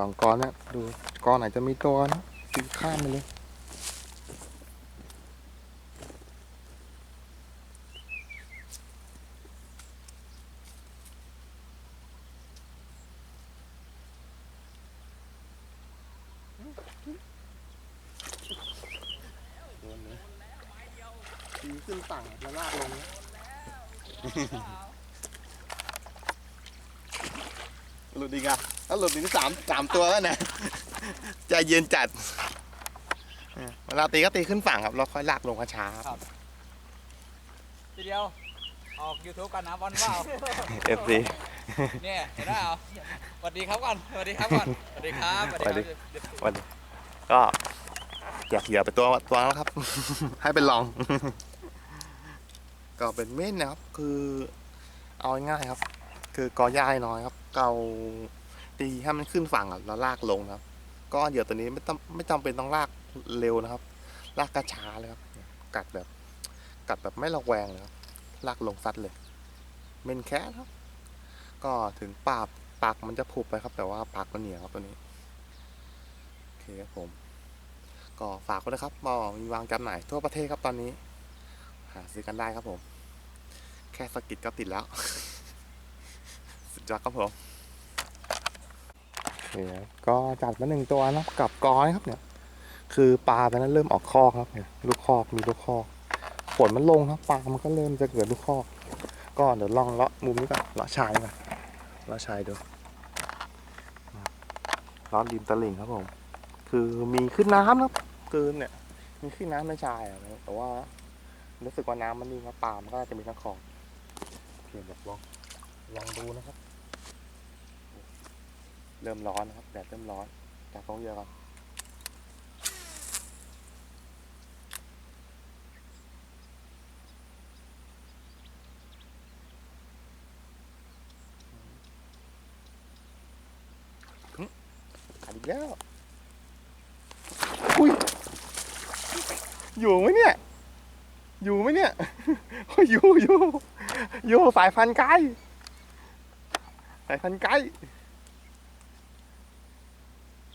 สองกอเนี่ยดูกอนไหนจะมีตัวนะตีข้ามไปเลยตัวนี้ขึ้นฝั่งแล้วลากลงหลุดอีกอะ ถ้าหลุดถึงสามสามตัวแล้วนะใจเย็นจัดเวลาตีก็ตีขึ้นฝั่งครับแล้วค่อยลากลงช้าๆครับ ทีเดียว ออก YouTube กันนะบอลว่าเอฟซี เนี่ยเห็นได้เหรอสวัสดีครับก่อนสวัสดีครับก่อนสวัสดีครับสวัสดีครับเดี๋ยววันก็อยากเหยื่อไปตัวตัวแล้วครับ ให้เป็นลอง ก็เป็นเม่นนะครับ คือ เอาง่ายๆครับ คือกอย่ายน้อยครับ เกา ตีให้มันขึ้นฝั่งแล้วลากลงนะครับ ก็เหยื่อตัวนี้ไม่ต้องไม่จำเป็นต้องลากเร็วนะครับ ลากกระช้าเลยครับ กัดแบบ กัดแบบไม่ระแวงเลยครับ ลากลงซัดเลยเมนแค่ครับ ก็ถึงปากปากมันจะผุบไปครับ แต่ว่าปากมันเหนียวครับตัวนี้โอเคครับผม ก็ฝากไว้นะครับบอมีวางจำหน่ายทั่วประเทศครับตอนนี้ หาซื้อกันได้ครับผม แค่สกิดก็ติดแล้ว สุดยอดครับผม เคครับก็จัดมาหนึ่งตัวนะกับกอยครับเนี่ย คือปลาตอนนั้นเริ่มออกคอกครับเนี่ยลูกคอกมีลูกคอกฝนมันลงครับปลามันก็เริ่มจะเกิดลูกคอก ก็เดี๋ยวลองเลาะมุมนี้ก่อนเลาะชายก่อนเลาะชายดูเลาะริมตลิ่งครับผม คือมีขึ้นน้ำครับคือเนี่ยมีขึ้นน้ำในชายอะนะแต่ว่ารู้สึกว่าน้ำมันนิ่งครับปลามันก็จะมีทั้งของเพียงแบบลองลองดูนะครับ เริ่มร้อนนะครับแดดเริ่มร้อนจากท้องเรือก่อนขาดอีกแล้วอุ้ยอยู่ไหมเนี่ย อยู่ไหมเนี่ยโอ้ยอยู่อยู่อยู่สายพันไก่สายพันไก่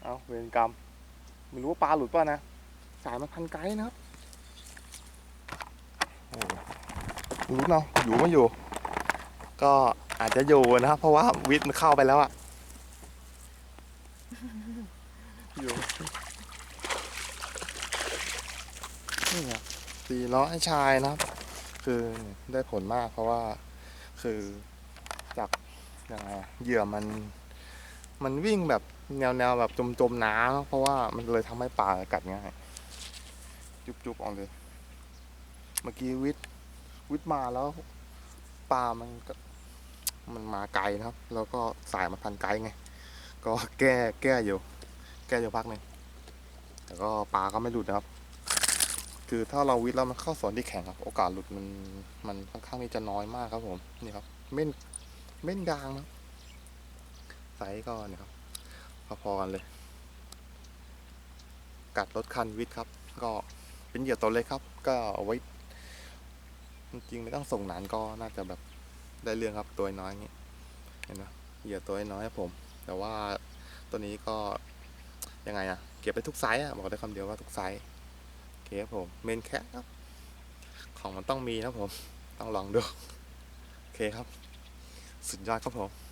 เอาเวรกรรมไม่รู้ว่าปลาหลุดป่ะนะ สายมันพันไก่นะครับโอ้รู้เนาะอยู่ไม่อยู่ ก็อาจจะอยู่นะครับเพราะว่าวิทย์มันเข้าไปแล้วอะอยู่นี่ครับตีล้อให้ชายนะครับ คือได้ผลมากเพราะว่าคือจากยังไงเหยื่อมัน มันวิ่งแบบแนวแนวแบบจมจมน้ำเพราะว่ามันเลยทำให้ปลากัดง่ายจุบจุบออกเลย เมื่อกี้วิทย์วิทย์มาแล้วปลามันก็มันมาไกลนะครับ แล้วก็สายมันพันไกลไง ก็แก้แก้อยู่ แก้อยู่พักหนึ่งแต่ก็ปลาก็ไม่หลุดนะครับ คือถ้าเราวิทย์แล้วมันเข้าสวนที่แข็งครับ โอกาสหลุดมันมันค่อนข้างที่จะน้อยมากครับผมนี่ครับเม่นเม่นดางนะ ไซส์ก็นี่ยครับพอๆกันเลย กัดรถคันวิทย์ครับ ก็เป็นเหยื่อตัวเล็กครับ ก็เอาไว้ จริงไม่ต้องส่งนานก็น่าจะแบบได้เรื่องครับตัวน้อยอย่างนี้เห็นไหมเหยื่อตัวน้อยผม แต่ว่าตัวนี้ก็ยังไงอะเก็บไปทุกไซส์อะบอกได้คำเดียวว่าทุกไซส์โอเคครับผมเมนแคทครับของมันต้องมีนะครับผม ต้องลองดู โอเคครับ สุดยอดครับผม